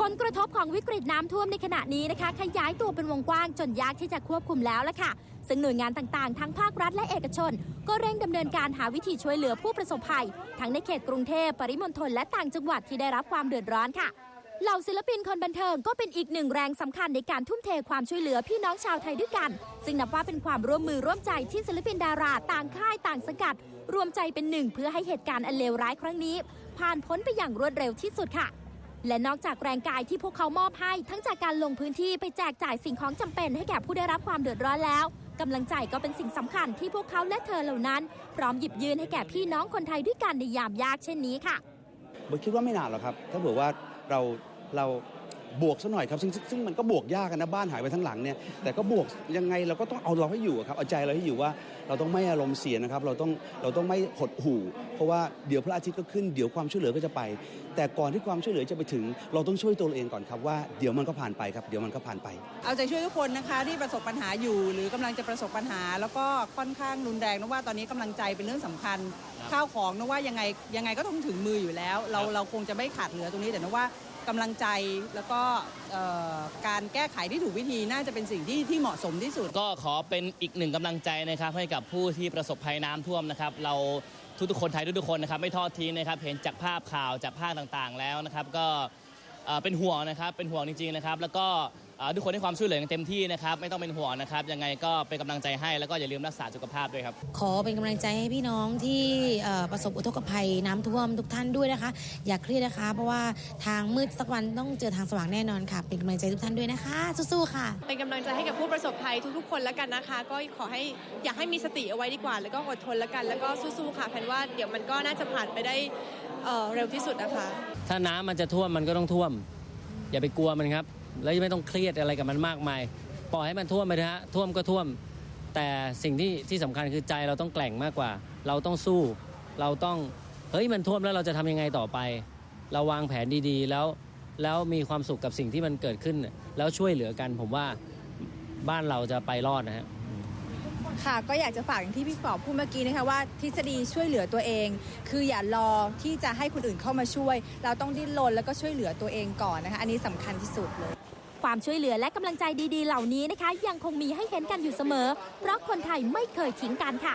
ผลกระทบของวิกฤตน้ำท่วมในขณะนี้นะคะ ขยายตัวเป็นวงกว้างจนยากที่จะควบคุมแล้วละค่ะ ซึ่งหน่วยงานต่างๆ ทั้งภาครัฐและเอกชน ก็เร่งดำเนินการหาวิธีช่วยเหลือผู้ประสบภัย ทั้งในเขตกรุงเทพปริมณฑลและต่างจังหวัดที่ได้รับความเดือดร้อนค่ะเหล่าศิลปินคนบันเทิงก็เป็นอีกหนึ่งแรงสำคัญในการทุ่มเทความช่วยเหลือพี่น้องชาวไทยด้วยกัน ซึ่งนับว่าเป็นความร่วมมือร่วมใจที่ศิลปินดาราต่างค่ายต่างสังกัด รวมใจเป็นหนึ่งเพื่อให้เหตุการณ์อันเลวร้ายครั้งนี้ ผ่านพ้นไปอย่างรวดเร็วที่สุดค่ะ และนอกจากแรงกายที่พวกเขามอบให้ ทั้งจากการลงพื้นที่ไปแจกจ่ายสิ่งของจำเป็นให้แก่ผู้ได้รับความเดือดร้อนแล้วกำลังใจก็เป็นสิ่งสำคัญที่พวกเขาและเธอเหล่านั้น พร้อมหยิบยืนให้แก่พี่น้องคนไทยด้วยกันในยามยากเช่นนี้ค่ะผมคิดว่าไม่นานหรอกครับ ถ้าเผื่อว่าเราเรา บวกซะหน่อยครับซึ่งซึ่งซึ่งมันก็บวกยากกันนะบ้านหายไปทั้งหลังเนี่ยแต่ก็บวกยังไงเราก็ต้องเอาเราให้อยู่อะครับเอาใจเราให้อยู่ว่าเราต้องไม่อารมณ์เสียนะครับเราต้องเราต้องไม่หดหู่ เพราะว่าเดี๋ยวพระอาทิตย์ก็ขึ้นเดี๋ยวความช่วยเหลือก็จะไป แต่ก่อนที่ความช่วยเหลือจะไปถึง เราต้องช่วยตัวเราเองก่อนครับว่าเดี๋ยวมันก็ผ่านไปครับเดี๋ยวมันก็ผ่านไป เอาใจช่วยทุกคนนะคะที่ประสบปัญหาอยู่ หรือกำลังจะประสบปัญหา แล้วก็ค่อนข้างรุนแรงนะว่าตอนนี้กำลังใจเป็นเรื่องสำคัญ ข้าวของนะว่ายังไงยังไงก็ต้องถึงมืออยู่แล้ว เราเราคงจะไม่ขาดเหลือตรงนี้แต่นะว่ากำลังใจแล้วก็การแก้ไขที่ถูกวิธีน่าจะเป็นสิ่งที่ที่เหมาะสมที่สุด ก็ขอเป็นอีกหนึ่งกำลังใจนะครับให้กับผู้ที่ประสบภัยน้ำท่วมนะครับ เราทุกๆคนไทยทุกๆคนนะครับไม่ทอดทิ้งนะครับ เห็นจากภาพข่าวจากภาคต่างๆแล้วนะครับ ก็เป็นห่วงนะครับเป็นห่วงจริงๆนะครับ แล้วก็ ทุกคนให้ความช่วยเหลืออย่างเต็มที่นะครับ ไม่ต้องเป็นห่วงนะครับ ยังไงก็เป็นกำลังใจให้แล้วก็อย่าลืมรักษาสุขภาพด้วยครับ ขอเป็นกำลังใจให้พี่น้องที่เอ่อประสบอุทกภัยน้ำท่วมทุกท่านด้วยนะคะ อย่าเครียดนะคะ เพราะว่าทางมืดสักวันต้องเจอทางสว่างแน่นอนค่ะ เป็นกำลังใจทุกท่านด้วยนะคะ สู้ๆค่ะ เป็นกำลังใจให้กับผู้ประสบภัยทุกๆ คนแล้วกันนะคะ ก็ขอให้อยากให้มีสติเอาไว้ดีกว่า แล้วก็อดทนแล้วกัน แล้วก็สู้ๆ ค่ะแพนว่าเดี๋ยวมันก็น่าจะผ่านไปได้เอ่อเร็วที่สุดนะคะ ถ้าน้ำมันจะท่วมมันก็ต้องท่วม อย่าไปกลัวมันครับ แล้วไม่ต้องเครียดอะไรกับมันมากมาย ปล่อยให้มันท่วมไปเถอะฮะท่วมก็ท่วม แต่สิ่งที่ที่สำคัญคือใจเราต้องแกล่งมากกว่า เราต้องสู้ เราต้องเฮ้ยมันท่วมแล้วเราจะทำยังไงต่อไป เราวางแผนดีๆ แล้วแล้วมีความสุขกับสิ่งที่มันเกิดขึ้น แล้วช่วยเหลือกันผมว่าบ้านเราจะไปรอดนะฮะ ค่ะ ก็อยากจะฝากอย่างที่พี่ปอบพูดเมื่อกี้นะคะว่าทฤษฎีช่วยเหลือตัวเอง คืออย่ารอที่จะให้คนอื่นเข้ามาช่วย เราต้องดิ้นรนแล้วก็ช่วยเหลือตัวเองก่อนนะคะอันนี้สำคัญที่สุดเลยความช่วยเหลือและกำลังใจดีๆ เหล่านี้นะคะ ยังคงมีให้เห็นกันอยู่เสมอ เพราะคนไทยไม่เคยทิ้งกันค่ะ